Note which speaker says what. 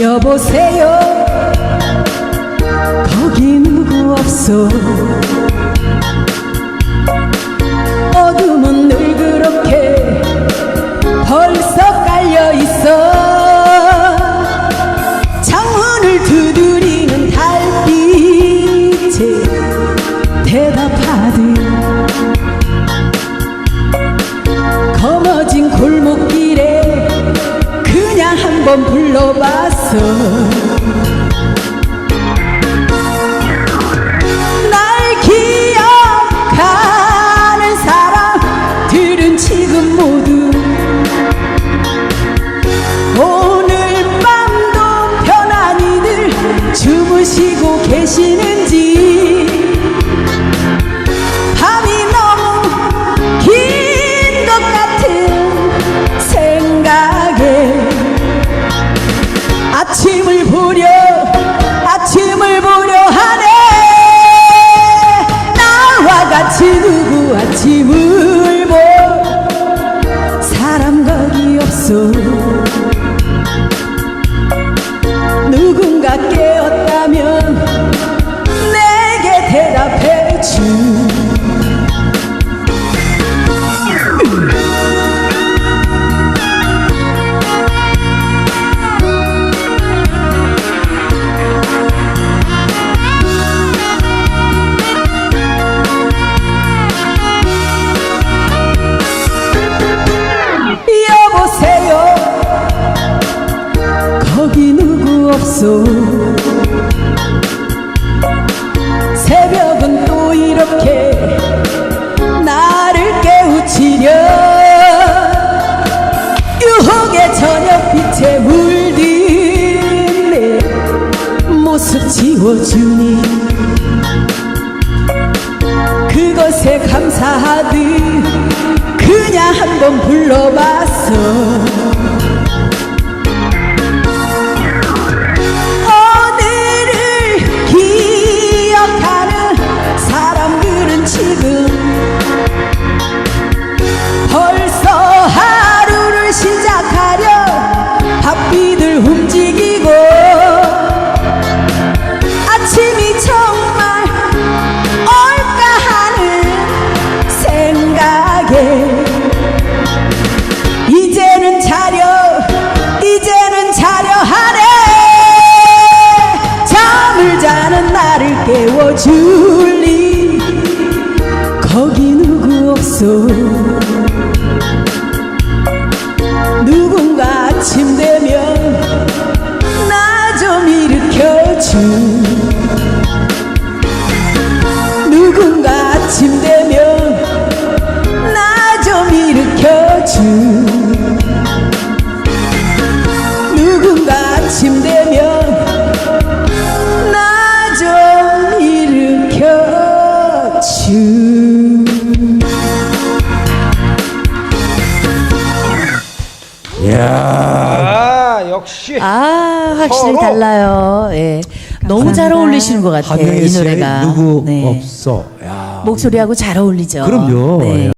Speaker 1: 여보세요. 거기 누구 없어 한번 불러봤어 새벽은 또 이렇게 나를 깨우치려. 유혹의 저녁빛에 물든 내 모습 지워주니. 그것에 감사하듯 그냥 한번 불러봤어 일으켜줘 누군가 아침 되면 나 좀 일으켜줘 누군가 아침 되면 나 좀 일으켜줘
Speaker 2: 아 역시
Speaker 3: 아 확실히
Speaker 2: 서로.
Speaker 3: 달라요. 예. 너무 잘. 어울리시는 것 같아요. 이 노래가.
Speaker 2: 누구
Speaker 3: 네.
Speaker 2: 없어. 야.
Speaker 3: 목소리하고 잘 어울리죠.
Speaker 2: 그럼요.
Speaker 3: 네.
Speaker 2: 야.